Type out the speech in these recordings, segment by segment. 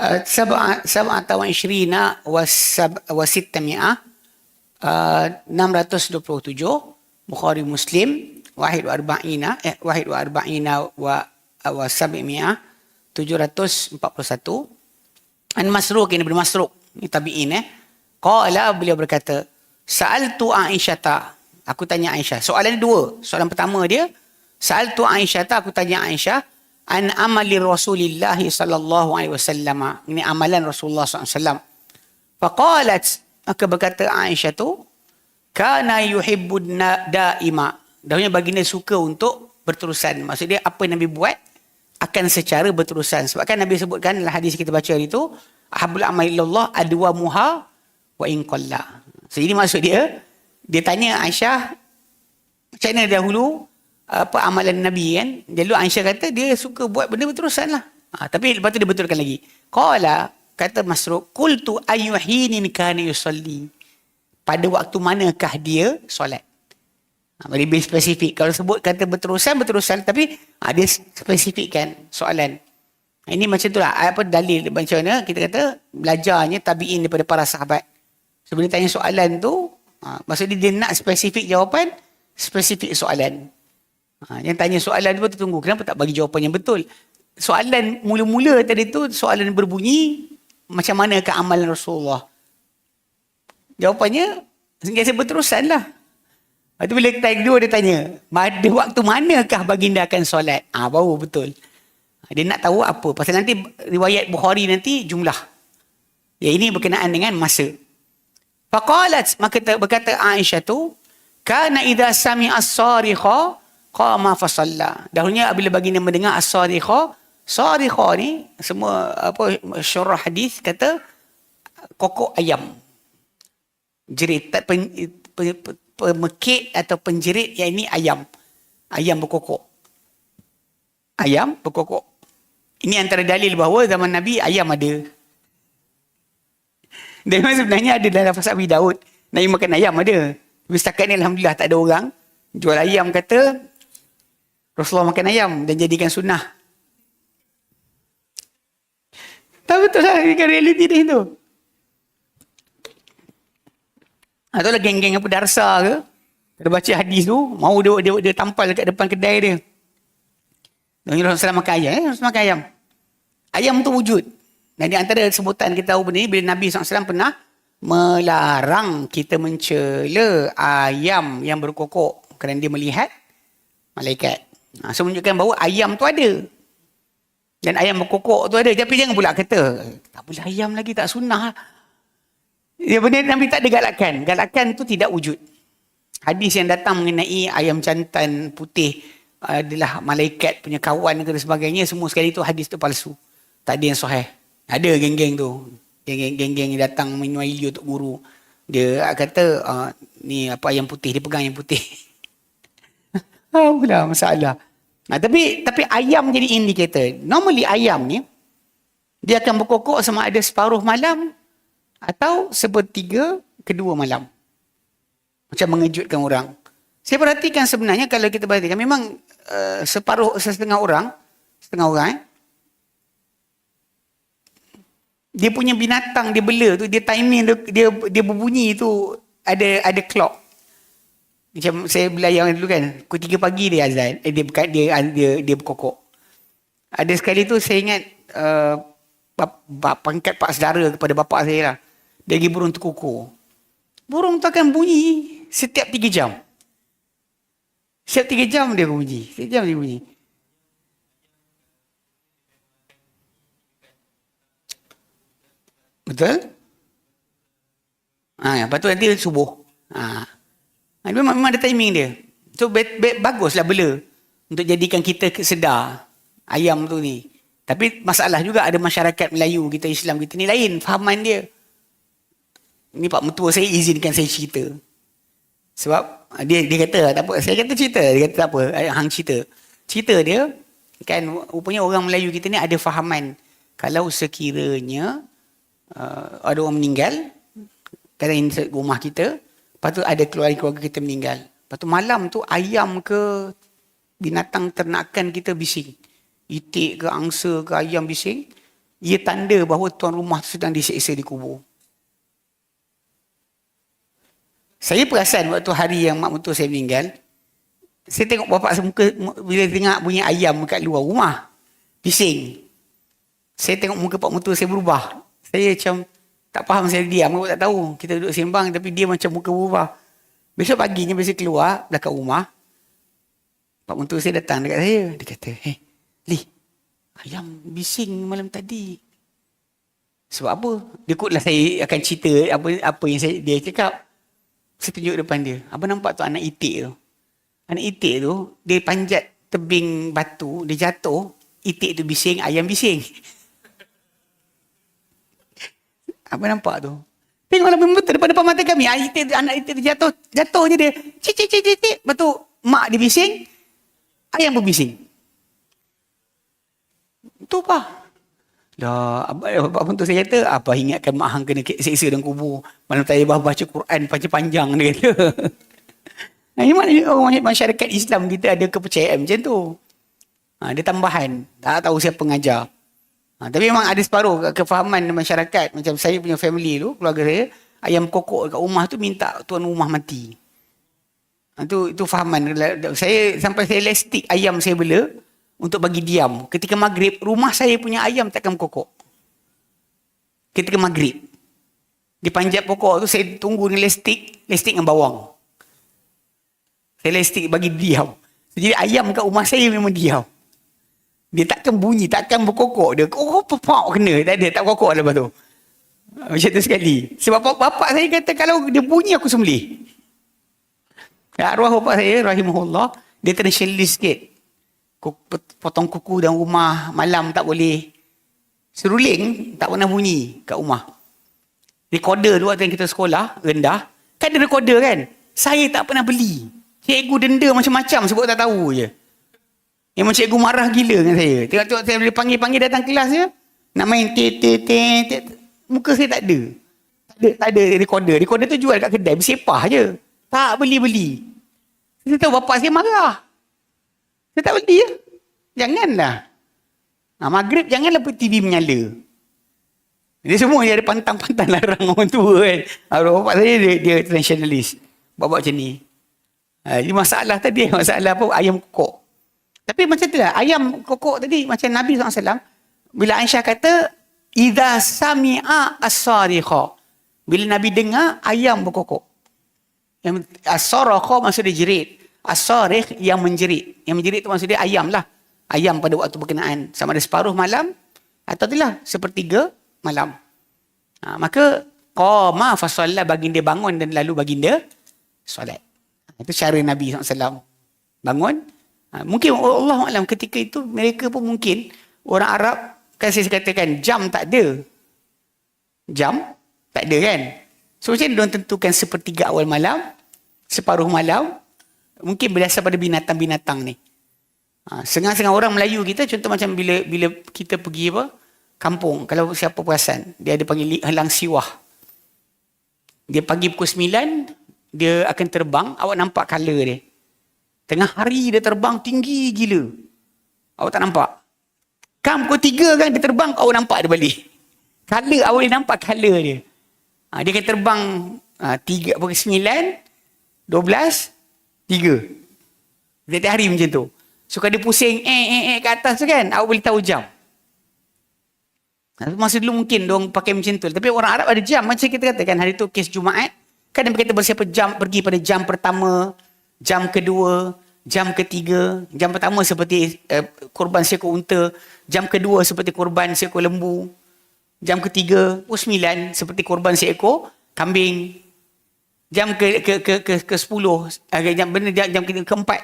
Uh, sab'a sab'ata wa ishrina wa sab wa sittami'ah uh, 627 Bukhari Muslim. Wahid wa arba'ina eh wahid wa arba'ina wa wa sab'imi'ah 741 An Masruq ini bin Masruq tabi'in eh. Qala beliau berkata sa'altu Aisyah aku tanya Aisyah. Soalan dua. Soalan pertama dia sa'altu Aisyah aku tanya Aisyah an amali Rasulillah sallallahu alaihi wasallam. Ini amalan Rasulullah sallallahu. Faqalat maka berkata Aisyah tu kana yuhibbu daima. Dahulunya baginda suka untuk berterusan. Maksud dia apa yang Nabi buat akan secara berterusan. Sebab kan Nabi sebutkan dalam hadis kita baca itu ahabul amal illallah adwa muha wa in qalla. So ini maksud dia dia tanya Aisyah macam mana dahulu apa amalan Nabi kan. Lalu Aisyah kata dia suka buat benda berterusan lah. Ha, tapi lepas tu dia betulkan lagi. Qala kata Masruq, qultu ayyuhinin kana yusalli. Pada waktu manakah dia solat? Ha, lebih spesifik. Kalau sebut kata berterusan, berterusan. Tapi ha, dia spesifikkan soalan. Ini macam tu lah. Apa dalil macam mana kita kata belajarnya tabi'in daripada para sahabat. Sebelum tanya soalan tu, ha, maksudnya dia nak spesifik jawapan, spesifik soalan. Ha, yang tanya soalan tu tunggu. Kenapa tak bagi jawapan yang betul? Soalan mula-mula tadi tu soalan berbunyi macam mana ke amalan Rasulullah? Jawapannya sentiasa berterusan lah. Lepas tu bila kita kedua dia tanya, pada waktu manakah baginda akan solat? Ah ha, baru betul. Dia nak tahu apa. Pasal nanti riwayat Bukhari nanti jumlah. Ya ini berkenaan dengan masa. Faqalat maka berkata Aisyah tu, kana idza sami'a as-sarikha qama fa salla. Dahulunya bila baginda mendengar as-sarikha, sarikha ni semua apa syarah hadis kata kokok ayam. Jerit pen, pen, pemekik atau penjerit yang ini ayam. Ayam berkokok. Ayam berkokok. Ini antara dalil bahawa zaman Nabi ayam ada. Dan sebenarnya ada dalam pasal Abi Daud. Nabi makan ayam ada. Tapi setakat ni Alhamdulillah tak ada orang. Jual ayam kata Rasulullah makan ayam dan jadikan sunnah. Tak betul lah kan realiti dia tu. Atau lah geng-geng apa darsa ke. Ada baca hadis tu, mau dia, dia, dia tampal dekat depan kedai dia. Nabi Rasulullah makan ayam. Eh? Rasulullah makan ayam. Ayam tu wujud. Dan di antara sebutan kita tahu benda ni, bila Nabi SAW pernah melarang kita mencela ayam yang berkokok kerana dia melihat malaikat. Ha, so menunjukkan bahawa ayam tu ada. Dan ayam berkokok tu ada. Tapi jangan pula kata, tak boleh ayam lagi, tak sunnah. Ya benda Nabi tak ada galakan. Galakan tu tidak wujud. Hadis yang datang mengenai ayam jantan putih adalah malaikat punya kawan dan sebagainya. Semua sekali tu hadis tu palsu. Tak ada yang sahih. Ada geng-geng tu. Geng-geng yang datang minum air untuk guru. Dia kata, uh, ni apa ayam putih, dia pegang ayam putih. Apalah masalah. Nah, tapi tapi ayam jadi indikator. Normally ayam ni dia akan berkokok sama ada separuh malam atau sepertiga kedua malam. Macam mengejutkan orang. Saya perhatikan sebenarnya kalau kita perhatikan memang uh, separuh setengah orang, setengah orang eh, dia punya binatang dia bela tu dia timing dia dia, dia berbunyi tu ada ada clock macam saya belayar dulu kan, pukul 3 pagi dia azan. Eh, dia, bukan, dia, dia, dia berkokok. Ada sekali tu saya ingat uh, pangkat pak saudara kepada bapa saya lah. Dia pergi burung terkukur. Burung tu akan bunyi setiap 3 jam. Setiap 3 jam dia bunyi. Setiap jam dia bunyi. Betul? Ha, lepas tu nanti subuh. Ha. Ha, memang, memang ada timing dia. So bet, bet, baguslah bela untuk jadikan kita sedar ayam tu ni. Tapi masalah juga ada masyarakat Melayu kita Islam kita ni lain fahaman dia. Ni Pak Mentua saya izinkan saya cerita. Sebab ah, dia dia kata tak apa saya kata cerita dia kata tak apa hang cerita. Cerita dia kan rupanya orang Melayu kita ni ada fahaman kalau sekiranya uh, ada orang meninggal kata ini rumah kita Lepas tu ada keluarga-keluarga kita meninggal. Lepas tu malam tu ayam ke binatang ternakan kita bising. Itik ke angsa ke ayam bising. ia tanda bahawa tuan rumah tu sedang diseksa di kubur. Saya perasan waktu hari yang mak mentua saya meninggal, saya tengok bapak saya muka, bila dengar bunyi ayam kat luar rumah, bising. Saya tengok muka pak mentua saya berubah. Saya macam tak faham saya diam, aku tak tahu. Kita duduk sembang tapi dia macam muka berubah. Besok paginya biasa keluar belakang rumah, pak mentua saya datang dekat saya. Dia kata, hey, Li, ayam bising malam tadi. Sebab apa? Dia kutlah saya akan cerita apa apa yang saya, dia cakap. Saya tunjuk depan dia. Apa nampak tu anak itik tu? Anak itik tu, dia panjat tebing batu, dia jatuh, itik tu bising, ayam bising. Apa nampak tu? Tengoklah betul depan depan mata kami. Anak itik, anak itik tu jatuh, jatuh je dia. Cik, cik, cik, cik, cik. Lepas tu, mak dia bising, ayam pun bising. Itu apa? Dah, apa pun tu saya kata, apa ingatkan mak hang kena seksa dalam kubur. Malam tadi bah baca Quran panjang-panjang dia kata. Nah, ini mana orang masyarakat Islam kita ada kepercayaan macam tu. Ha, dia tambahan. Tak tahu siapa pengajar. Ha, tapi memang ada separuh kefahaman masyarakat. Macam saya punya family tu, keluarga saya, ayam kokok kat rumah tu minta tuan rumah mati. Ha, tu, itu fahaman. Saya sampai saya lestik ayam saya bela, untuk bagi diam. Ketika maghrib, rumah saya punya ayam takkan kokok. Ketika maghrib. Di panjat pokok tu saya tunggu ni lestik, lestik dengan bawang. Saya lestik bagi diam. Jadi ayam kat rumah saya memang diam. Dia takkan bunyi, takkan berkokok. Dia oh, pepak kena. Tak ada, tak kokok lepas tu. Macam tu sekali. Sebab bapak saya kata kalau dia bunyi aku sembelih. Arwah bapak saya, rahimahullah, dia traditionalist sikit potong kuku dalam rumah malam tak boleh. Seruling tak pernah bunyi kat rumah. Recorder tu waktu yang kita sekolah rendah, kan ada recorder kan? Saya tak pernah beli. Cikgu denda macam-macam sebab tak tahu je. Memang cikgu marah gila dengan saya. Tengok-tengok saya boleh panggil-panggil datang kelas je. Nak main te te. Muka saya tak ada. Tak ada, tak ada recorder. Recorder tu jual kat kedai. Bersepah je. Tak beli-beli. Saya tahu bapak saya marah. Saya tak beli ya. Janganlah. Ha, maghrib janganlah TV menyala. Dia semua dia ada pantang-pantang larang orang tua kan. Ha, bapak saya dia, dia traditionalist. Bapak macam ni. Ha, ini masalah tadi. Masalah apa? Ayam kokok. Tapi macam tu lah. Ayam kokok tadi macam Nabi SAW. Bila Aisyah kata, Iza sami'a as-sarikha. Bila Nabi dengar, ayam berkokok. As-sarikha maksudnya jerit. As-sarikh yang menjerit. Yang menjerit itu maksudnya ayam lah. Ayam pada waktu berkenaan. Sama ada separuh malam atau itulah sepertiga malam. Ha, maka qama fasalla baginda bangun dan lalu baginda solat. Itu cara Nabi SAW. Bangun. Ha, mungkin Allah Alam ketika itu mereka pun mungkin orang Arab kan saya katakan jam tak ada. Jam tak ada kan. So macam mana tentukan sepertiga awal malam, separuh malam, mungkin berdasar pada binatang-binatang ni. Ha, Sengah-sengah orang Melayu kita, contoh macam bila bila kita pergi apa, kampung, kalau siapa perasan, dia ada panggil helang siwah. Dia pagi pukul 9, dia akan terbang, awak nampak color dia. Tengah hari dia terbang tinggi gila. Awak tak nampak? Kam pukul 3 kan dia terbang, awak nampak dia balik. Color, awak boleh nampak color dia. Ha, dia akan terbang ha, 3 pukul 9, 12, Tiga. Setiap hari macam tu. So kalau dia pusing eh eh eh ke atas tu kan, awak boleh tahu jam. Masa dulu mungkin dong pakai macam tu. Tapi orang Arab ada jam. Macam kita katakan hari tu kes Jumaat. Kan dia berkata bersiapa jam pergi pada jam pertama, jam kedua, jam ketiga. Jam pertama seperti uh, korban seekor unta. Jam kedua seperti korban seekor lembu. Jam ketiga, pukul sembilan seperti korban seekor kambing jam ke ke ke ke ke 10 uh, jam benar jam, jam ke keempat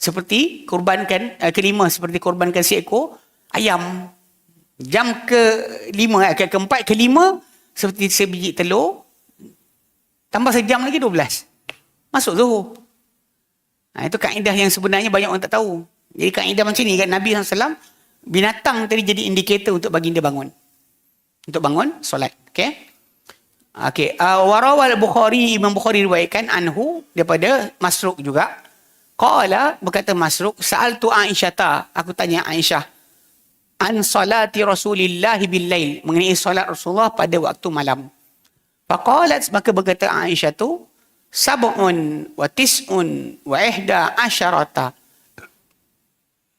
seperti korbankan uh, kelima seperti korbankan seekor ayam jam ke lima uh, ke keempat kelima seperti sebiji telur tambah sejam lagi 12 masuk zuhur ha, itu kaedah yang sebenarnya banyak orang tak tahu jadi kaedah macam ni kan Nabi SAW binatang tadi jadi indikator untuk baginda bangun untuk bangun solat okay? Okey, uh, warawal Bukhari Imam Bukhari riwayatkan anhu daripada Masruk juga. Qala berkata Masruk, sa'altu Aisyah ta, aku tanya Aisyah. an salati Rasulillah bil lail mengenai solat Rasulullah pada waktu malam. Faqalat maka berkata Aisyah tu sab'un wa tis'un wa ihda asyarata.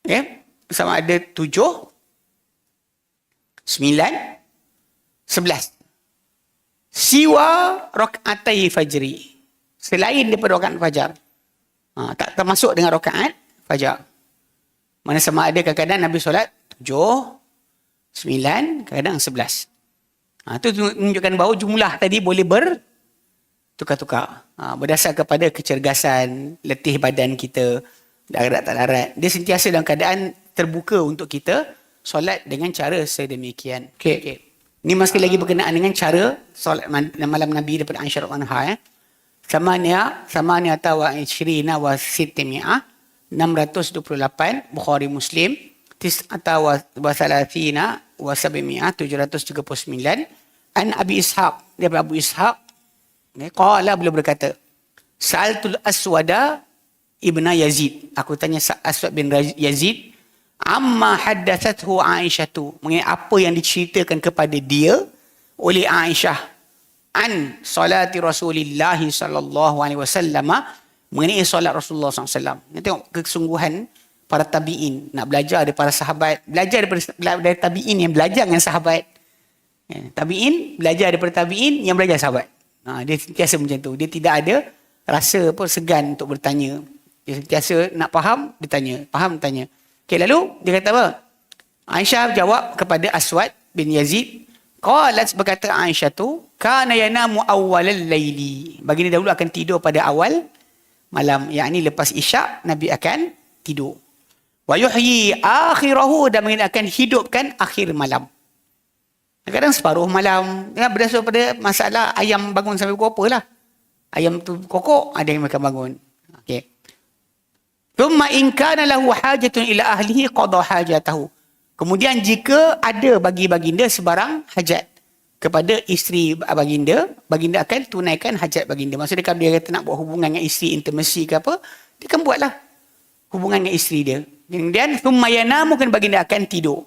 Ya, sama ada tujuh, sembilan, sebelas. Siwa rakaatai fajri. Selain daripada rakaat fajar. Ha, tak termasuk dengan rakaat fajar. Mana sama ada kadang-kadang Nabi solat tujuh, sembilan, kadang sebelas. Ha, itu menunjukkan bahawa jumlah tadi boleh bertukar-tukar. Ha, berdasar kepada kecergasan, letih badan kita, darat tak darat. Dia sentiasa dalam keadaan terbuka untuk kita solat dengan cara sedemikian. Okey. Okay. Ini masih lagi berkenaan dengan cara solat malam Nabi daripada Aisyah radhiyallahu anha. Samania, samania tawa ishrina wa sittimia. 628 Bukhari Muslim tis atau wasalatina wasabimia 739 an Abi Ishaq daripada Abu Ishaq ni qala beliau berkata Sa'altul Aswada ibna Yazid aku tanya Aswad bin Yazid amma haddathathu Aisyah tu mengenai apa yang diceritakan kepada dia oleh Aisyah an salati Rasulullah sallallahu alaihi wasallam mengenai solat Rasulullah SAW. Kita tengok kesungguhan para tabi'in. Nak belajar dari para sahabat. Belajar daripada dari tabi'in yang belajar dengan sahabat. Ya, tabi'in belajar daripada tabi'in yang belajar sahabat. Ha, dia sentiasa macam tu. Dia tidak ada rasa apa segan untuk bertanya. Dia sentiasa nak faham, dia tanya. Faham, tanya. Okay, lalu dia kata apa? Aisyah jawab kepada Aswad bin Yazid. Qalat berkata Aisyah tu, kana yanamu awwalal laili. Baginda dahulu akan tidur pada awal malam yakni lepas isyak nabi akan tidur wa yuhyi akhirahu dan akan hidupkan akhir malam kadang separuh malam ya berdasar pada masalah ayam bangun sampai pukul apa lah ayam tu kokok ada yang makan bangun okey thumma in kana lahu hajatun ila ahlihi qada hajatahu kemudian jika ada bagi baginda sebarang hajat kepada isteri baginda, baginda akan tunaikan hajat baginda. Maksudnya kalau dia kata nak buat hubungan dengan isteri, intimasi ke apa, dia akan buatlah hubungan dengan isteri dia. Kemudian, thumma yanamu kan baginda akan tidur.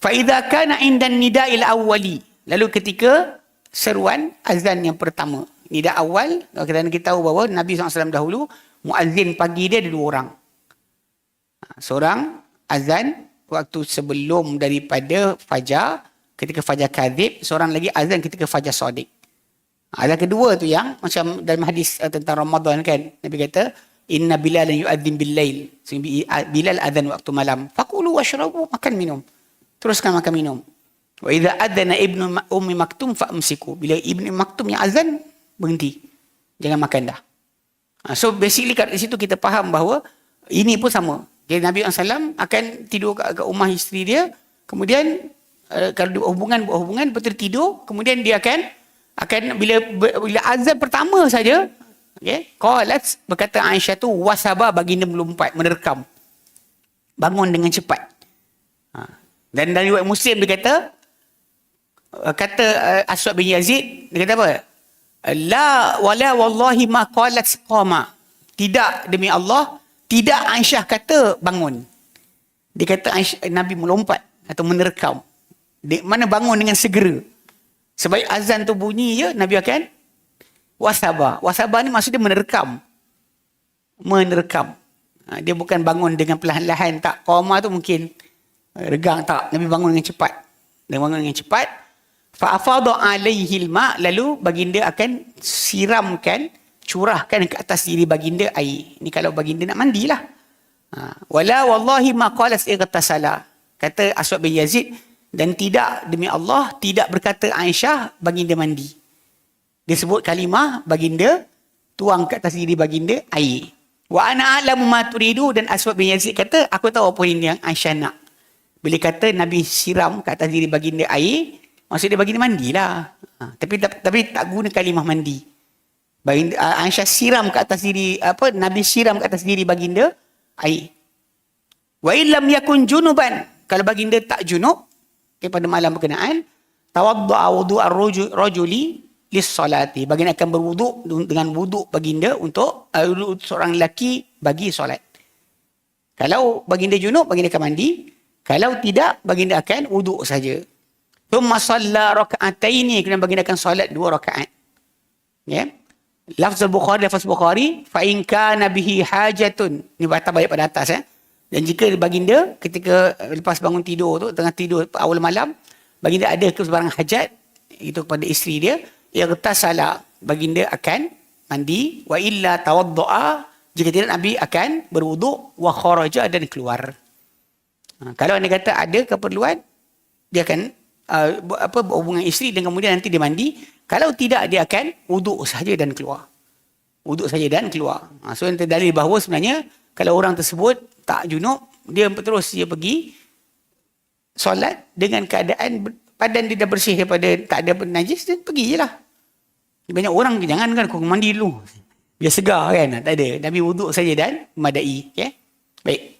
Fa'idha kana indan nida'il awwali. Lalu ketika seruan azan yang pertama. Nida awal, kita, kita tahu bahawa Nabi SAW dahulu, muazzin pagi dia ada dua orang. Ha, seorang azan waktu sebelum daripada fajar, ketika fajar kadhib, seorang lagi azan ketika fajar sadiq. Azan kedua tu yang macam dalam hadis uh, tentang Ramadan kan, Nabi kata, Inna Bilal yu'adzim bil lail. Bilal azan waktu malam. Fakulu washrabu, makan minum. Teruskan makan minum. Wa idza adzana ibnu ummi maktum fa'amsiku. Bila ibnu maktum yang azan, berhenti. Jangan makan dah. Ha, so basically kat situ kita faham bahawa ini pun sama. Jadi Nabi SAW akan tidur kat rumah isteri dia. Kemudian uh, kalau dia hubungan buat hubungan betul tidur kemudian dia akan akan bila bila azan pertama saja okey qalat berkata Aisyah tu wasaba baginda melompat menerkam bangun dengan cepat. Dan dari riwayat Muslim dia kata uh, kata uh, Aswad bin Yazid dia kata apa la wala wallahi ma qalat qama tidak demi Allah tidak Aisyah kata bangun dia kata Nabi melompat atau menerkam di mana bangun dengan segera. Sebaik azan tu bunyi je, Nabi akan wasabah. Wasabah ni maksudnya menerkam. Menerkam. Ha, dia bukan bangun dengan perlahan-lahan. Tak, koma tu mungkin regang tak. Nabi bangun dengan cepat. Dia bangun dengan cepat. Fa'afadu alaihi ma lalu baginda akan siramkan, curahkan ke atas diri baginda air. Ini kalau baginda nak mandilah. Ha. Wala wallahi ma qalas ightasala. Kata Aswad bin Yazid, dan tidak demi Allah tidak berkata Aisyah baginda mandi. Dia sebut kalimah baginda tuang ke atas diri baginda air. Wa ana a'lamu ma turidu dan Aswad bin Yazid kata aku tahu apa yang Aisyah nak. Bila kata Nabi siram ke atas diri baginda air, maksud dia baginda mandilah. Ha, tapi tapi tak guna kalimah mandi. Baginda Aisyah siram ke atas diri apa Nabi siram ke atas diri baginda air. Wa illam yakun junuban kalau baginda tak junub okay, pada malam berkenaan tawaddu'a wudu'a rajuli lis salati baginda akan berwuduk dengan wuduk baginda untuk uh, seorang lelaki bagi solat kalau baginda junub baginda akan mandi Kalau tidak, baginda akan wuduk saja. Thumma salla raka'ataini. Kemudian baginda akan solat dua rakaat. Ya. Al-Bukhari, lafaz Bukhari. Fa'in kana bihi hajatun. Ini batas baik pada atas. Eh. Dan jika baginda ketika lepas bangun tidur tu, tengah tidur awal malam, baginda ada ke sebarang hajat, itu kepada isteri dia, irtasala. Baginda akan mandi. Wa illa tawaddu'a. Jika tidak, Nabi akan berwuduk. Wa kharaja dan keluar. Ha, kalau anda kata ada keperluan, dia akan uh, apa berhubungan isteri dan kemudian nanti dia mandi. Kalau tidak, dia akan wuduk saja dan keluar. Wuduk saja dan keluar. Ha, so, yang terdalil bahawa sebenarnya kalau orang tersebut tak junub, dia terus dia pergi solat dengan keadaan badan dia dah bersih daripada tak ada najis, dia pergi je lah. Banyak orang jangan kan kau mandi dulu. Biar segar kan. Tak ada. Nabi wuduk saja dan memadai. Okay? Baik.